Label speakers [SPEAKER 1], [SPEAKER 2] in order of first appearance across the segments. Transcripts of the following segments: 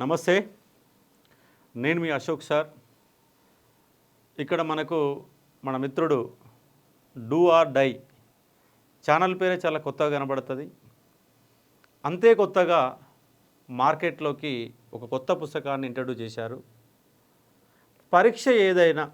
[SPEAKER 1] నమస్తే. నేను మీ అశోక్ సార్. ఇక్కడ మనకు మన మిత్రుడు డూ ఆర్ డై ఛానల్ పేరే చాలా కొత్తగా కనబడుతుంది. అంతే కొత్తగా మార్కెట్లోకి ఒక కొత్త పుస్తకాన్ని ఇంట్రడ్యూస్ చేశారు. పరీక్ష ఏదైనా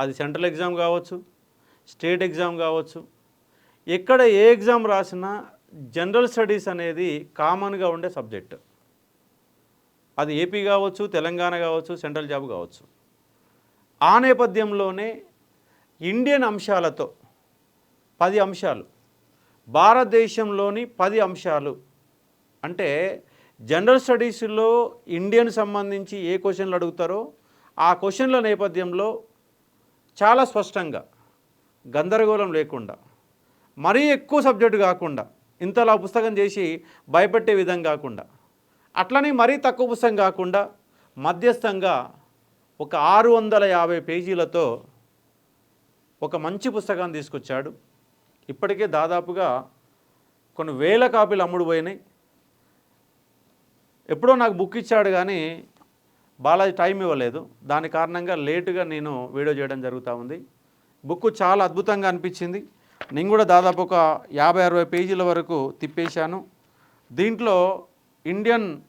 [SPEAKER 1] అది సెంట్రల్ ఎగ్జామ్ కావచ్చు స్టేట్ ఎగ్జామ్ కావచ్చు ఎక్కడ ఏ ఎగ్జామ్ రాసినా జనరల్ స్టడీస్ అనేది కామన్గా ఉండే సబ్జెక్ట్. అది ఏపీ కావచ్చు తెలంగాణ కావచ్చు సెంట్రల్ జాబ్ కావచ్చు. ఆ నేపథ్యంలోనే ఇండియన్ అంశాలతో పది అంశాలు భారతదేశంలోని పది అంశాలు. అంటే జనరల్ స్టడీస్లో ఇండియన్ సంబంధించి ఏ క్వశ్చన్లు అడుగుతారో ఆ క్వశ్చన్ల నేపథ్యంలో చాలా స్పష్టంగా గందరగోళం లేకుండా మరీ ఎక్కువ సబ్జెక్టు కాకుండా ఇంతలా పుస్తకం చేసి భయపెట్టే విధం కాకుండా అట్లని మరీ తక్కువ పుస్తకం కాకుండా మధ్యస్థంగా ఒక ఆరు వందల యాభై పేజీలతో ఒక మంచి పుస్తకాన్ని తీసుకొచ్చాడు. ఇప్పటికే దాదాపుగా కొన్ని వేల కాపీలు అమ్ముడు పోయినాయి. ఎప్పుడో నాకు బుక్ ఇచ్చాడు కానీ బాలాజీ టైం ఇవ్వలేదు. దాని కారణంగా లేటుగా నేను వీడియో చేయడం జరుగుతూ ఉంది. బుక్ చాలా అద్భుతంగా అనిపించింది. నేను కూడా దాదాపు ఒక యాభై అరవై పేజీల వరకు తిప్పేశాను. దీంట్లో ఇండియన్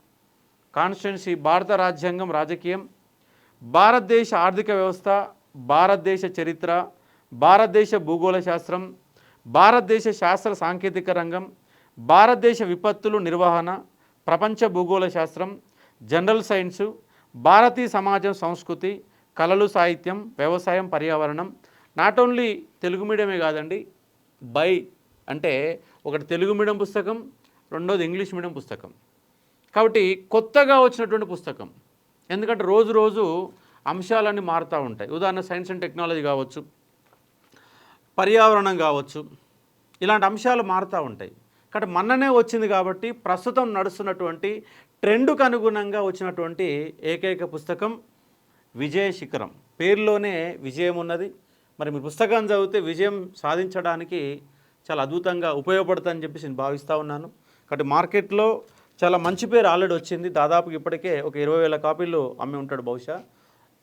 [SPEAKER 1] కాన్స్టిట్యున్సీ భారత రాజ్యాంగం రాజకీయం భారతదేశ ఆర్థిక వ్యవస్థ భారతదేశ చరిత్ర భారతదేశ భూగోళ శాస్త్రం భారతదేశ శాస్త్ర సాంకేతిక రంగం భారతదేశ విపత్తులు నిర్వహణ ప్రపంచ భూగోళ శాస్త్రం జనరల్ సైన్సు భారతీయ సమాజం సంస్కృతి కళలు సాహిత్యం వ్యవసాయం పర్యావరణం. నాట్ ఓన్లీ తెలుగు మీడియమే కాదండి బై అంటే ఒకటి తెలుగు మీడియం పుస్తకం రెండోది ఇంగ్లీష్ మీడియం పుస్తకం. కాబట్టి కొత్తగా వచ్చినటువంటి పుస్తకం. ఎందుకంటే రోజు రోజు అంశాలన్నీ మారుతూ ఉంటాయి. ఉదాహరణ సైన్స్ అండ్ టెక్నాలజీ కావచ్చు పర్యావరణం కావచ్చు ఇలాంటి అంశాలు మారుతూ ఉంటాయి. కాబట్టి మొన్ననే వచ్చింది కాబట్టి ప్రస్తుతం నడుస్తున్నటువంటి ట్రెండుకు అనుగుణంగా వచ్చినటువంటి ఏకైక పుస్తకం విజయ శిఖరం. పేరులోనే విజయం ఉన్నది. మరి మీ పుస్తకం చదివితే విజయం సాధించడానికి చాలా అద్భుతంగా ఉపయోగపడుతుందని చెప్పేసి నేను భావిస్తూ ఉన్నాను. కాబట్టి మార్కెట్లో చాలా మంచి పేరు ఆల్రెడీ వచ్చింది. దాదాపు ఇప్పటికే ఒక ఇరవై వేల కాపీలు అమ్మి ఉంటాడు బహుశా.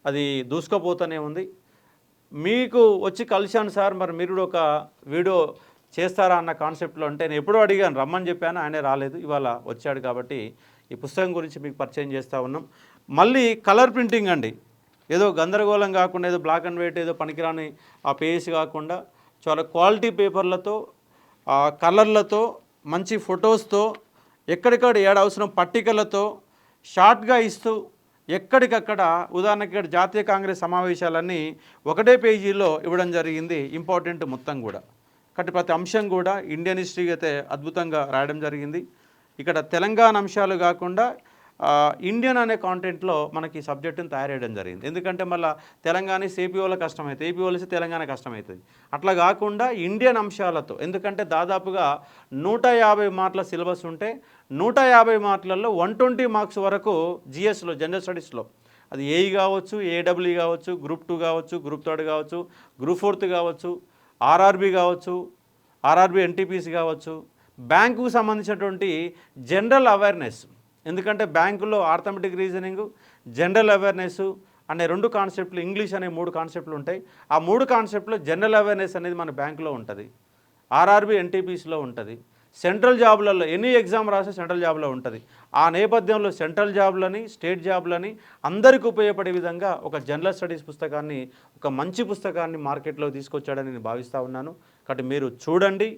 [SPEAKER 1] అది దూసుకుపోతూనే ఉంది. మీకు వచ్చి కలిశాను సార్ మరి మీరు కూడా ఒక వీడియో చేస్తారా అన్న కాన్సెప్ట్లో అంటే నేను ఎప్పుడో అడిగాను రమ్మని చెప్పాను ఆయనే రాలేదు. ఇవాళ వచ్చాడు కాబట్టి ఈ పుస్తకం గురించి మీకు పరిచయం చేస్తూ ఉన్నాం. మళ్ళీ కలర్ ప్రింటింగ్ అండి. ఏదో గందరగోళం కాకుండా ఏదో బ్లాక్ అండ్ వైట్ ఏదో పనికిరాని ఆ పేజ్ కాకుండా చాలా క్వాలిటీ పేపర్లతో ఆ కలర్లతో మంచి ఫొటోస్తో ఎక్కడికక్కడ ఏడ అవసరం పట్టికలతో షార్ట్గా ఇస్తూ ఎక్కడికక్కడ ఉదాహరణకి ఇక్కడ జాతీయ కాంగ్రెస్ సమావేశాలన్నీ ఒకటే పేజీలో ఇవ్వడం జరిగింది. ఇంపార్టెంట్ మొత్తం కూడా. కాబట్టి ప్రతి అంశం కూడా ఇండియన్ హిస్టరీ అయితే అద్భుతంగా రాయడం జరిగింది. ఇక్కడ తెలంగాణ అంశాలు కాకుండా ఇండియన్ అనే కాంటెంట్లో మనకి సబ్జెక్టును తయారు చేయడం జరిగింది. ఎందుకంటే మళ్ళీ తెలంగాణ ఏపీ వాళ్ళ కష్టమవుతుంది ఏపీ తెలంగాణ కష్టమవుతుంది అట్లా కాకుండా ఇండియన్ అంశాలతో ఎందుకంటే దాదాపుగా నూట యాభై మార్కుల సిలబస్ ఉంటే నూట యాభై మార్కులలో వన్ ట్వంటీ మార్క్స్ వరకు జిఎస్లో జనరల్ స్టడీస్లో అది ఏఈ కావచ్చు ఏడబ్ల్యూ కావచ్చు గ్రూప్ టూ కావచ్చు గ్రూప్ థర్డ్ కావచ్చు గ్రూప్ ఫోర్త్ కావచ్చు ఆర్ఆర్బి కావచ్చు ఆర్ఆర్బి ఎన్టీపీసీ కావచ్చు. బ్యాంకుకు సంబంధించినటువంటి జనరల్ అవేర్నెస్ ఎందుకంటే బ్యాంకులో ఆర్థమెటిక్ రీజనింగ్ జనరల్ అవేర్నెస్ అనే రెండు కాన్సెప్ట్లు ఇంగ్లీష్ అనే మూడు కాన్సెప్ట్లు ఉంటాయి. ఆ మూడు కాన్సెప్ట్లో జనరల్ అవేర్నెస్ అనేది మన బ్యాంకులో ఉంటుంది. ఆర్ఆర్బి ఎన్టీపీసీలో ఉంటుంది. సెంట్రల్ జాబ్లలో ఎనీ ఎగ్జామ్ రాసే సెంట్రల్ జాబ్లో ఉంటుంది. ఆ నేపథ్యంలో సెంట్రల్ జాబ్లని స్టేట్ జాబ్లని అందరికీ ఉపయోగపడే విధంగా ఒక జనరల్ స్టడీస్ పుస్తకాన్ని ఒక మంచి పుస్తకాన్ని మార్కెట్లో తీసుకొచ్చాడని నేను భావిస్తూ ఉన్నాను. కాబట్టి మీరు చూడండి.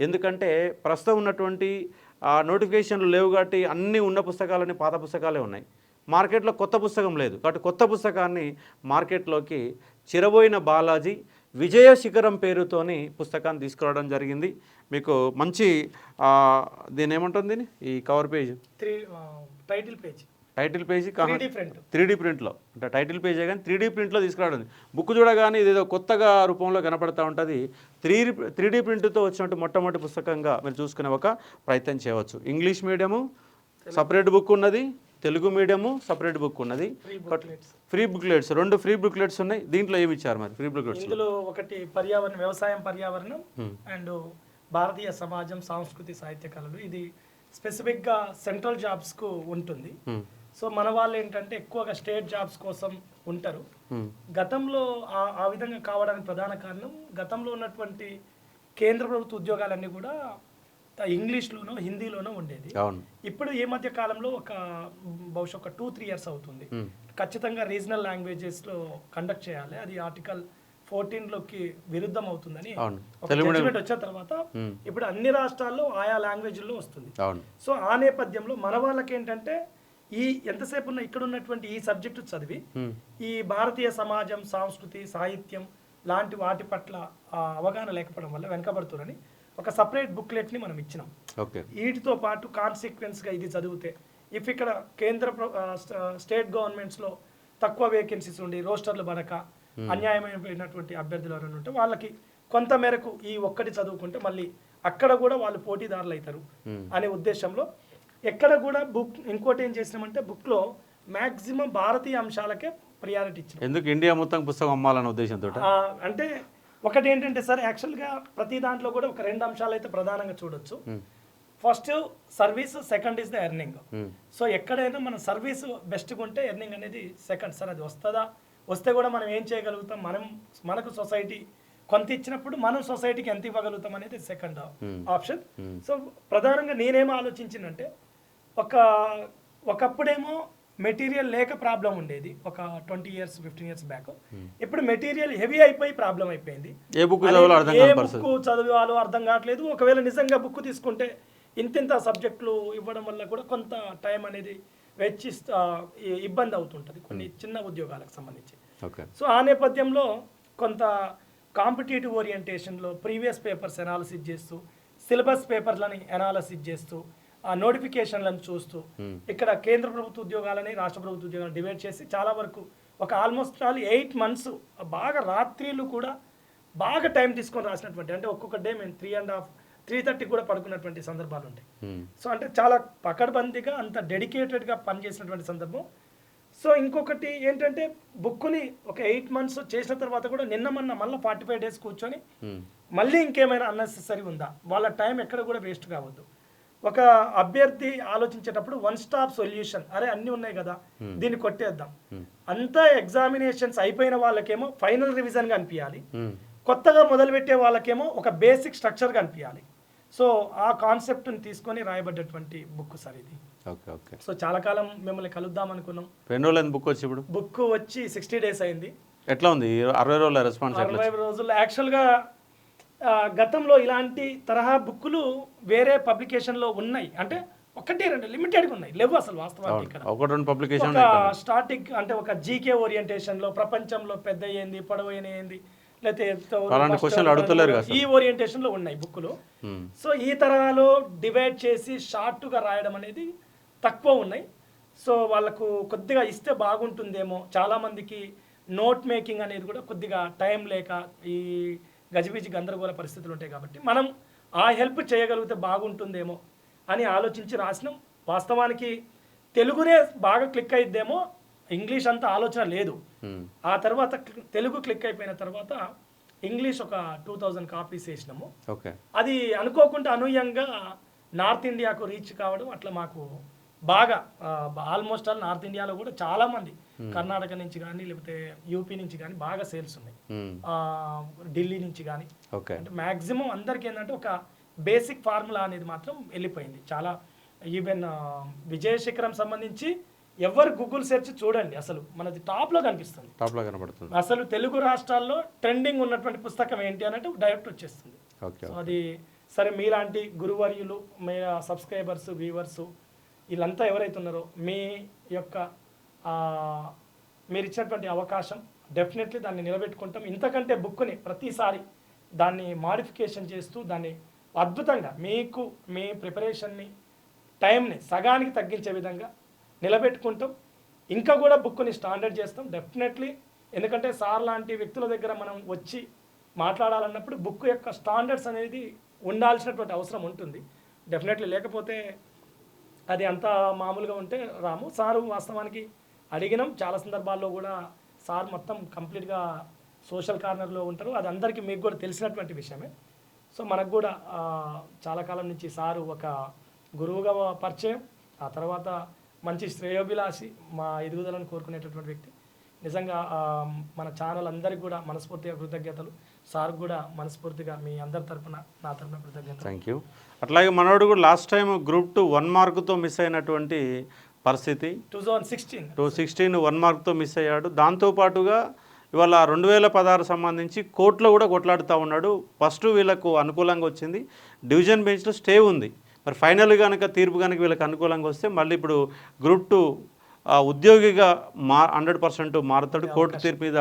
[SPEAKER 1] ఎందుకంటే ప్రస్తుతం ఉన్నటువంటి ఆ, నోటిఫికేషన్లు లేవు కాబట్టి అన్నీ ఉన్న పుస్తకాలన్నీ పాత పుస్తకాలే ఉన్నాయి. మార్కెట్లో కొత్త పుస్తకం లేదు. కాబట్టి కొత్త పుస్తకాన్ని మార్కెట్లోకి చిరబోయిన బాలాజీ విజయ శిఖరం పేరుతోని పుస్తకాన్ని తీసుకురావడం జరిగింది. మీకు మంచి దీని ఏమంటుంది ఈ cover page?
[SPEAKER 2] Three title page.
[SPEAKER 1] Title page
[SPEAKER 2] three D
[SPEAKER 1] ప్రింట్లో. అంటే టైటిల్ పేజే కానీ త్రీ డీ ప్రింట్లో తీసుకురావడం బుక్ చూడగానే ఇదేదో కొత్తగా రూపంలో కనపడతా ఉంటుంది. త్రీ త్రీ డీ ప్రింట్తో వచ్చినట్టు మొట్టమొదటి పుస్తకంగా మీరు చూసుకునే ఒక ప్రయత్నం చేయవచ్చు. ఇంగ్లీష్ మీడియము సపరేట్ బుక్ ఉన్నది. తెలుగు మీడియము సపరేట్ బుక్ ఉన్నది.
[SPEAKER 2] Free booklets.
[SPEAKER 1] రెండు ఫ్రీ బుక్లెట్స్ ఉన్నాయి. దీంట్లో ఏమి ఇచ్చారు మరి? ఫ్రీ బుక్లెట్స్
[SPEAKER 2] ఇందులో ఒకటి పర్యావరణ వ్యవసాయం పర్యావరణం. అండ్ భారతీయ సమాజం సంస్కృతి సాహిత్య కళలు. ఇది స్పెసిఫిక్గా సెంట్రల్ జాబ్స్కు ఉంటుంది. సో మన వాళ్ళు ఏంటంటే ఎక్కువగా స్టేట్ జాబ్స్ కోసం ఉంటారు.
[SPEAKER 1] ఉమ్,
[SPEAKER 2] గతంలో ఆ విధంగా కావడానికి ప్రధాన కారణం గతంలో ఉన్నటువంటి కేంద్ర ప్రభుత్వ ఉద్యోగాలన్నీ కూడా ఇంగ్లీష్లోనో హిందీలోనో ఉండేది. ఇప్పుడు ఈ మధ్య కాలంలో ఒక బహుశా ఒక టూ త్రీ ఇయర్స్ అవుతుంది.
[SPEAKER 1] ఉమ్,
[SPEAKER 2] ఖచ్చితంగా రీజనల్ లాంగ్వేజెస్లో కండక్ట్ చేయాలి. అది ఆర్టికల్ ఫోర్టీన్లోకి విరుద్ధం అవుతుందని జడ్జిమెంట్ వచ్చిన తర్వాత
[SPEAKER 1] ఉమ్,
[SPEAKER 2] ఇప్పుడు అన్ని రాష్ట్రాల్లో ఆయా లాంగ్వేజ్లో వస్తుంది. సో ఆ నేపథ్యంలో మన వాళ్ళకి ఏంటంటే ఈ ఎంతసేపు ఉన్న ఇక్కడ ఉన్నటువంటి ఈ సబ్జెక్టు చదివి ఈ భారతీయ సమాజం సంస్కృతి సాహిత్యం లాంటి వాటి పట్ల అవగాహన లేకపోవడం వల్ల వెనకబడుతున్నారని ఒక సపరేట్ బుక్లెట్ని మనం ఇచ్చినాం. వీటితో పాటు కాన్సిక్వెన్స్గా ఇది చదివితే ఇఫ్ ఇక్కడ కేంద్ర స్టేట్ గవర్నమెంట్స్లో తక్కువ వేకెన్సీస్ ఉండి రోస్టర్లు పడక అన్యాయమైనటువంటి అభ్యర్థులు ఎవరైనా ఉంటే వాళ్ళకి కొంత మేరకు ఈ ఒక్కటి చదువుకుంటే మళ్ళీ అక్కడ కూడా వాళ్ళు పోటీదారులు అవుతారు అనే ఉద్దేశంలో ఎక్కడ కూడా బుక్ ఇంకోటి ఏం చేసినామంటే బుక్లో మ్యాక్సిమం భారతీయ అంశాలకే ప్రియారిటీ ఇచ్చాం
[SPEAKER 1] ఎందుకు ఇండియా మొత్తం పుస్తకం అమ్మాలనే ఉద్దేశంతో?
[SPEAKER 2] అంటే ఒకటి ఏంటంటే సార్ యాక్చువల్గా ప్రతి దాంట్లో కూడా ఒక రెండు అంశాలు అయితే ప్రధానంగా చూడొచ్చు. First service second is the earning so ఎక్కడైనా మన సర్వీస్ బెస్ట్గా ఉంటే ఎర్నింగ్ అనేది సెకండ్ సార్ అది వస్తుందా? వస్తే కూడా మనం ఏం చేయగలుగుతాం? మనం మనకు సొసైటీ కొంత ఇచ్చినప్పుడు మనం సొసైటీకి ఎంత ఇవ్వగలుగుతాం అనేది సెకండ్ ఆప్షన్ సో ప్రధానంగా నేనేమో ఆలోచించినంటే ఒక ఒకప్పుడేమో మెటీరియల్ లేక ప్రాబ్లం ఉండేది. ఒక twenty years fifteen years back. ఇప్పుడు మెటీరియల్ హెవీ అయిపోయి ప్రాబ్లం అయిపోయింది.
[SPEAKER 1] ఏ బుక్
[SPEAKER 2] ఏ బుక్ చదివాలో అర్థం కావట్లేదు. ఒకవేళ నిజంగా బుక్ తీసుకుంటే ఇంతింత సబ్జెక్టులు ఇవ్వడం వల్ల కూడా కొంత టైం అనేది వెచ్చిస్తా ఈ- ఇబ్బంది అవుతుంటుంది కొన్ని చిన్న ఉద్యోగాలకు సంబంధించి. సో ఆ నేపథ్యంలో కొంత కాంపిటేటివ్ ఓరియంటేషన్లో ప్రీవియస్ పేపర్స్ అనాలిసిస్ చేస్తూ సిలబస్ పేపర్లని అనాలిసిస్ చేస్తూ ఆ నోటిఫికేషన్లను చూస్తూ ఇక్కడ కేంద్ర ప్రభుత్వ ఉద్యోగాలని రాష్ట్ర ప్రభుత్వ ఉద్యోగాలను డివైడ్ చేసి చాలా వరకు ఒక ఆల్మోస్ట్ ఆల్ ఎయిట్ మంత్స్ బాగా రాత్రిలు కూడా బాగా టైం తీసుకొని రాసినటువంటి అంటే ఒక్కొక్క డే మేము three and half three thirty కూడా పడుకున్నటువంటి సందర్భాలు ఉంటాయి. సో అంటే చాలా పకడ్బందీగా అంత డెడికేటెడ్గా పనిచేసినటువంటి సందర్భం. సో ఇంకొకటి ఏంటంటే బుక్ని ఒక ఎయిట్ మంత్స్ చేసిన తర్వాత కూడా నిన్న మొన్న మళ్ళీ ఫార్టీ ఫైవ్ డేస్ కూర్చొని
[SPEAKER 1] ఉమ్,
[SPEAKER 2] మళ్ళీ ఇంకేమైనా అన్నెసెసరీ ఉందా? వాళ్ళ టైం ఎక్కడ కూడా వేస్ట్ కావద్దు. ఒక అభ్యర్థి ఆలోచించేటప్పుడు వన్ స్టాప్ సొల్యూషన్ అరే అన్నీ ఉన్నాయి కదా. దీన్ని కొట్టేద్దాం. అంతా ఎగ్జామినేషన్స్ అయిపోయిన వాళ్ళకేమో ఫైనల్ రివిజన్గా అనిపించాలి
[SPEAKER 1] ఉమ్,
[SPEAKER 2] కొత్తగా మొదలుపెట్టే వాళ్ళకేమో ఒక బేసిక్ స్ట్రక్చర్గా అనిపించాలి సో ఆ కాన్సెప్ట్ని తీసుకొని రాయబడ్డటువంటి బుక్ సార్ ఇది.
[SPEAKER 1] Okay okay.
[SPEAKER 2] సో చాలా కాలం మిమ్మల్ని కలుద్దాం అనుకున్నాం.
[SPEAKER 1] ఎన్ని రోజులు బుక్ వచ్చి ఇప్పుడు?
[SPEAKER 2] బుక్ వచ్చి సిక్స్టీ డేస్ అయింది.
[SPEAKER 1] ఎట్లా ఉంది? అరవై రోజుల రెస్పాన్స్
[SPEAKER 2] అరవై రోజుల్లో యాక్చువల్గా గతంలో ఇలాంటి తరహా బుక్కులు వేరే పబ్లికేషన్లో ఉన్నాయి. అంటే ఒకటి రెండు లిమిటెడ్గా ఉన్నాయి. లేవు అసలు వాస్తవానికి ఇక్కడ.
[SPEAKER 1] ఒకటి రెండు పబ్లికేషన్
[SPEAKER 2] ఒక స్టార్టింగ్ అంటే ఒక జీకే ఓరియంటేషన్లో ప్రపంచంలో పెద్ద ఏంది పొడవు ఏంది లేకపోతే ఈ ఓరియంటేషన్లో ఉన్నాయి బుక్కులు. సో ఈ తరహాలో డివైడ్ చేసి షార్ట్గా రాయడం అనేది తక్కువ ఉన్నాయి. సో వాళ్ళకు కొద్దిగా ఇస్తే బాగుంటుందేమో. చాలా మందికి నోట్ మేకింగ్ అనేది కూడా కొద్దిగా టైం లేక ఈ గజిబిజి గందరగోళ పరిస్థితులు ఉంటాయి కాబట్టి మనం ఆ హెల్ప్ చేయగలిగితే బాగుంటుందేమో అని ఆలోచించి రాసినాం. వాస్తవానికి తెలుగునే బాగా క్లిక్ అయిద్దేమో ఇంగ్లీష్ అంత ఆలోచన లేదు. ఆ తర్వాత తెలుగు క్లిక్ అయిపోయిన తర్వాత ఇంగ్లీష్ ఒక టూ థౌజండ్ కాపీస్ వేసినాము.
[SPEAKER 1] ఓకే.
[SPEAKER 2] అది అనుకోకుండా అనూహ్యంగా నార్త్ ఇండియాకు రీచ్ కావడం అట్లా మాకు బాగా ఆల్మోస్ట్ ఆల్ నార్త్ ఇండియాలో కూడా చాలా మంది కర్ణాటక నుంచి కానీ లేకపోతే యూపీ నుంచి కానీ బాగా సేల్స్ ఉన్నాయి. ఢిల్లీ నుంచి కానీ.
[SPEAKER 1] ఓకే.
[SPEAKER 2] అంటే మ్యాక్సిమం అందరికి ఏంటంటే ఒక బేసిక్ ఫార్ములా అనేది మాత్రం వెళ్ళిపోయింది. చాలా ఈవెన్ విజయ శిఖరం సంబంధించి ఎవరు గూగుల్ సెర్చ్ చూడండి అసలు. మనది టాప్లో కనిపిస్తుంది.
[SPEAKER 1] టాప్లో కనబడుతుంది.
[SPEAKER 2] అసలు తెలుగు రాష్ట్రాల్లో ట్రెండింగ్ ఉన్నటువంటి పుస్తకం ఏంటి అన్నట్టు డైరెక్ట్ వచ్చేస్తుంది. అది సరే మీలాంటి గురువర్యులు మీ సబ్స్క్రైబర్స్ వ్యూవర్స్ వీళ్ళంతా ఎవరైతే ఉన్నారో మీ యొక్క మీరు ఇచ్చినటువంటి అవకాశం డెఫినెట్లీ దాన్ని నిలబెట్టుకుంటాం. ఇంతకంటే బుక్ని ప్రతిసారి దాన్ని మాడిఫికేషన్ చేస్తూ దాన్ని అద్భుతంగా మీకు మీ ప్రిపరేషన్ని టైంని సగానికి తగ్గించే విధంగా నిలబెట్టుకుంటాం. ఇంకా కూడా బుక్ని స్టాండర్డ్ చేస్తాం డెఫినెట్లీ ఎందుకంటే సార్ లాంటి వ్యక్తుల దగ్గర మనం వచ్చి మాట్లాడాలన్నప్పుడు బుక్ యొక్క స్టాండర్డ్స్ అనేది ఉండాల్సినటువంటి అవసరం ఉంటుంది. డెఫినెట్లీ లేకపోతే అది అంత మామూలుగా ఉంటే రాము. సారు వాస్తవానికి అడిగినాం. చాలా సందర్భాల్లో కూడా సార్ మొత్తం కంప్లీట్గా సోషల్ కార్నర్లో ఉంటారు. అది అందరికీ మీకు కూడా తెలిసినటువంటి విషయమే. సో మనకు కూడా చాలా కాలం నుంచి సారు ఒక గురువుగా పరిచయం. ఆ తర్వాత మంచి శ్రేయోభిలాషి మా ఎదుగుదలను కోరుకునేటటువంటి వ్యక్తి. నిజంగా మన ఛానల్ అందరికి కూడా మనస్ఫూర్తిగా కృతజ్ఞతలు. సార్ కూడా మనస్ఫూర్తిగా మీ అందరి తరపున నా తరపున కృతజ్ఞతలు.
[SPEAKER 1] థ్యాంక్ యూ అట్లాగే మనోడు కూడా last time group two one మార్కుతో miss అయినటువంటి పరిస్థితి.
[SPEAKER 2] Two thousand sixteen
[SPEAKER 1] two sixteen one మార్క్తో miss అయ్యాడు. దాంతోపాటుగా ఇవాళ రెండు వేల పదహారు సంబంధించి కోర్టులో కూడా కొట్లాడుతూ ఉన్నాడు. ఫస్ట్ వీళ్ళకు అనుకూలంగా వచ్చింది. డివిజన్ బెంచ్లో స్టే ఉంది. మరి ఫైనల్ కనుక తీర్పు కనుక వీళ్ళకి అనుకూలంగా వస్తే మళ్ళీ ఇప్పుడు గ్రూప్ టూ ఉద్యోగిగా మా హండ్రెడ్ పర్సెంట్ మారుతాడు. కోర్టు తీర్పు మీద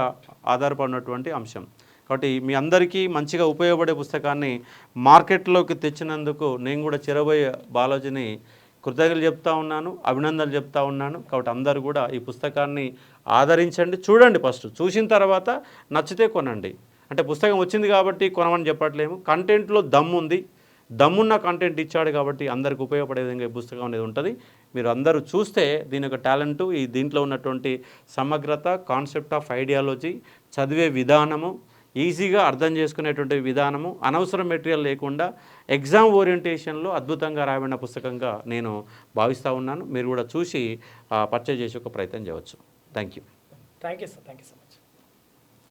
[SPEAKER 1] ఆధారపడినటువంటి అంశం. కాబట్టి మీ అందరికీ మంచిగా ఉపయోగపడే పుస్తకాన్ని మార్కెట్లోకి తెచ్చినందుకు నేను కూడా చిరబోయే బాలాజీని కృతజ్ఞతలు చెప్తా ఉన్నాను అభినందనలు చెప్తా ఉన్నాను. కాబట్టి అందరూ కూడా ఈ పుస్తకాన్ని ఆదరించండి. చూడండి ఫస్ట్. చూసిన తర్వాత నచ్చితే కొనండి. అంటే పుస్తకం వచ్చింది కాబట్టి కొనమని చెప్పట్లేము. కంటెంట్లో దమ్ముంది దమ్మున్న కంటెంట్ ఇచ్చాడు కాబట్టి అందరికి ఉపయోగపడే విధంగా ఈ పుస్తకం అనేది ఉంటుంది. మీరు అందరూ చూస్తే దీని యొక్క టాలెంట్ ఈ దీంట్లో ఉన్నటువంటి సమగ్రత కాన్సెప్ట్ ఆఫ్ ఐడియాలజీ చదివే విధానము ఈజీగా అర్థం చేసుకునేటువంటి విధానము అనవసరం మెటీరియల్ లేకుండా ఎగ్జామ్ ఓరియంటేషన్లో అద్భుతంగా రాయబడిన పుస్తకంగా నేను భావిస్తూ ఉన్నాను. మీరు కూడా చూసి పర్చేజ్ చేసే ఒక ప్రయత్నం చేయవచ్చు. Thank you
[SPEAKER 2] thank you sir thank you sir.